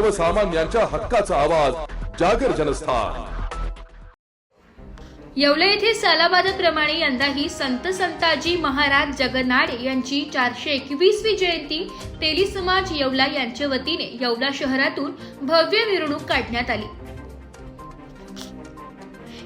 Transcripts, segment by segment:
सर्वसामान्यांच्या हक्काचा आवाज जागर जनस्थान. येवले येथे सालाबादाप्रमाणे यंदाही संत संताजी महाराज जगनाडे यांची चारशे एकवीसवी जयंती तेली समाज येवला यांच्या वतीने येवला शहरातून भव्य मिरवणूक काढण्यात आली.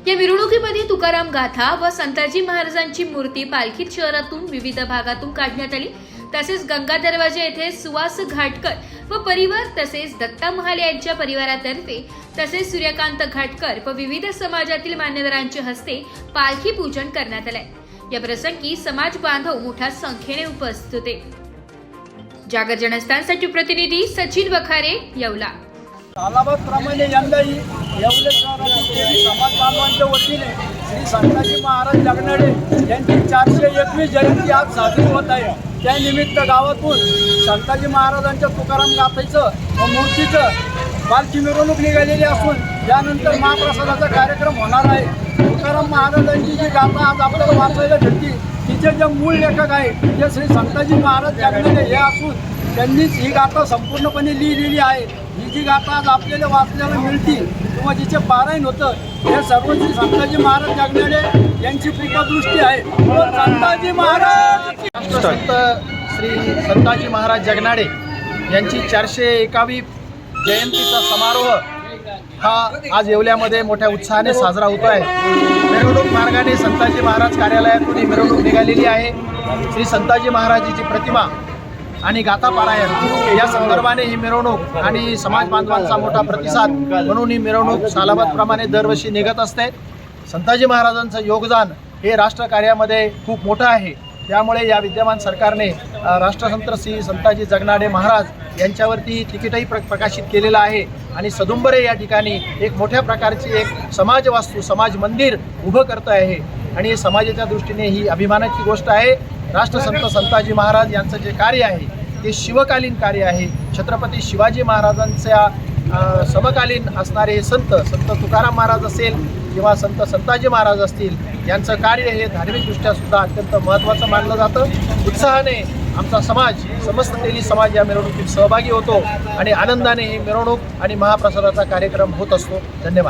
या मिरवणुकीमध्ये तुकाराम गाथा व संताजी महाराजांची मूर्ती पालखीत शहरातून विविध भागातून काढण्यात आली. तसेच गंगा दरवाजा येथे सुवास घाटकर व परिवार तसेच दत्ता महाले यांच्या परिवारातर्फे तसेच सूर्यकांत घाटकर व विविध समाजातील मान्यवरांच्या हस्ते पालखी पूजन करण्यात आलंय. या प्रसंगी समाज बांधव मोठ्या संख्येने उपस्थित होते. जागर जनस्थानसाठी प्रतिनिधी सचिन बखारे येवला. प्रमाणे यंदाही येवले शहरातील समाज बांधवांच्या वतीने श्री संताजी महाराज जगनाडे यांची चारशे एकवीस जयंती आज साजरी होत आहे. त्यानिमित्त गावातून संताजी महाराजांच्या तुकाराम गाथेचं व मूर्तीचं पालखी मिरवणूक निघालेली असून त्यानंतर महाप्रसादाचा कार्यक्रम होणार आहे. तुकाराम महाराजांची जी गाथा आज आपल्याला वाचायला भेटली तिचे जे मूळ लेखक आहे ते श्री संताजी महाराज यांनी हे असून त्यांनीच ही गाथा संपूर्णपणे लिहिलेली आहे. ही जी गाथा आज आपल्याला वाचल्याला मिळते किंवा जिचे पारायण होतं हे सर्व श्री संताजी महाराज जगनाडे यांची कृपादृष्टी आहे. संताजी महाराज! संत श्री संताजी महाराज जगनाडे यांची चारशे एकावी जयंतीचा समारोह हा आज येवल्यामध्ये मोठ्या उत्साहाने साजरा होतो आहे मिरवणूक मार्गाने संताजी महाराज कार्यालयातून ही मिरवणूक निघालेली आहे. श्री संताजी महाराजांची प्रतिमा आणि गाथा पारायण या संदर्भाने ही मिरवणूक आणि समाज बांधवांचा मोठा प्रतिसाद म्हणून ही मिरवणूक सालाबादप्रमाणे दरवर्षी निघत असते. संताजी महाराजांचं योगदान हे राष्ट्रकार्यामध्ये खूप मोठं आहे. त्यामुळे या विद्यमान सरकारने राष्ट्रसंत श्री संताजी जगनाडे महाराज यांच्यावरती तिकीटही प्र प्रकाशित केलेलं आहे. आणि सदुंबरे या ठिकाणी एक मोठ्या प्रकारची एक समाज वास्तू समाज मंदिर उभं करतं आहे. आणि समाजाच्या दृष्टीने ही अभिमानाची गोष्ट आहे. राष्ट्रसंत संताजी महाराज यांचं जे कार्य आहे ते शिवकालीन कार्य आहे. छत्रपती शिवाजी महाराजांच्या समकालीन असणारे हे संत संत तुकाराम महाराज असेल किंवा संत संताजी महाराज असतील यांचं कार्य हे धार्मिकदृष्ट्या सुद्धा अत्यंत महत्त्वाचं मानलं जातं. उत्साहाने आमचा समाज समस्त तेली समाज या मिरवणुकीत सहभागी होतो आणि आनंदाने ही मिरवणूक आणि महाप्रसादाचा कार्यक्रम होत असतो. धन्यवाद.